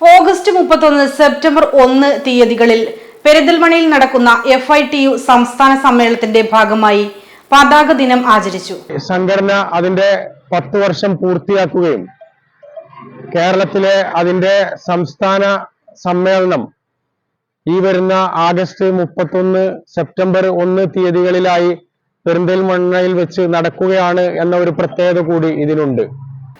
August മുപ്പത്തൊന്ന് September ഒന്ന് തീയതികളിൽ പെരിന്തൽമണയിൽ നടക്കുന്ന എഫ് ഐ ടി യു സംസ്ഥാന സമ്മേളനത്തിന്റെ ഭാഗമായി പതാക ദിനം ആചരിച്ചു. സംഘടന അതിന്റെ പത്ത് വർഷം പൂർത്തിയാക്കുകയും കേരളത്തിലെ അതിന്റെ സംസ്ഥാന സമ്മേളനം ഈ വരുന്ന ആഗസ്റ്റ് മുപ്പത്തൊന്ന് സെപ്റ്റംബർ ഒന്ന് തീയതികളിലായി പെരിന്തൽമണ്ണയിൽ വെച്ച് നടക്കുകയാണ് എന്ന ഒരു പ്രത്യേകത കൂടി ഇതിനുണ്ട്.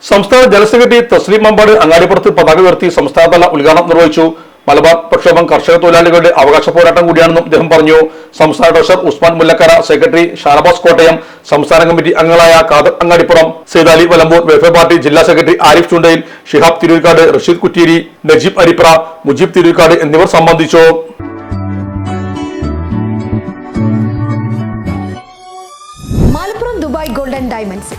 സംസ്ഥാന ജനറൽ സെക്രട്ടറി തസ്ലീം മമ്പാട് അങ്ങാടിപ്പുറത്ത് പതാക ഉയർത്തി സംസ്ഥാനതല ഉദ്ഘാടനം നിർവഹിച്ചു. മലബാർ പ്രക്ഷോഭം കർഷക തൊഴിലാളികളുടെ അവകാശ പോരാട്ടം കൂടിയാണെന്നും അദ്ദേഹം പറഞ്ഞു. സംസ്ഥാന ട്രഷറർ ഉസ്മാൻ മുല്ലക്കര സെക്രട്ടറി ഷാനബാസ് കോട്ടയം സംസ്ഥാന കമ്മിറ്റി അംഗങ്ങളായ കാദർ അങ്ങാടിപ്പുറം സൈദാലി വലമ്പൂർ വെൽഫെയർ പാർട്ടി ജില്ലാ സെക്രട്ടറി ആരിഫ് ചുണ്ടയിൽ ഷിഹാബ് തിരൂർക്കാട് റഷീദ് കുറ്റീരി നജീബ് അരിപ്ര മുജീബ് തിരൂർക്കാട് എന്നിവർ സംബന്ധിച്ചു. മലപ്പുറം ദുബായ് ഗോൾഡൻ ഡയമണ്ട്സിൽ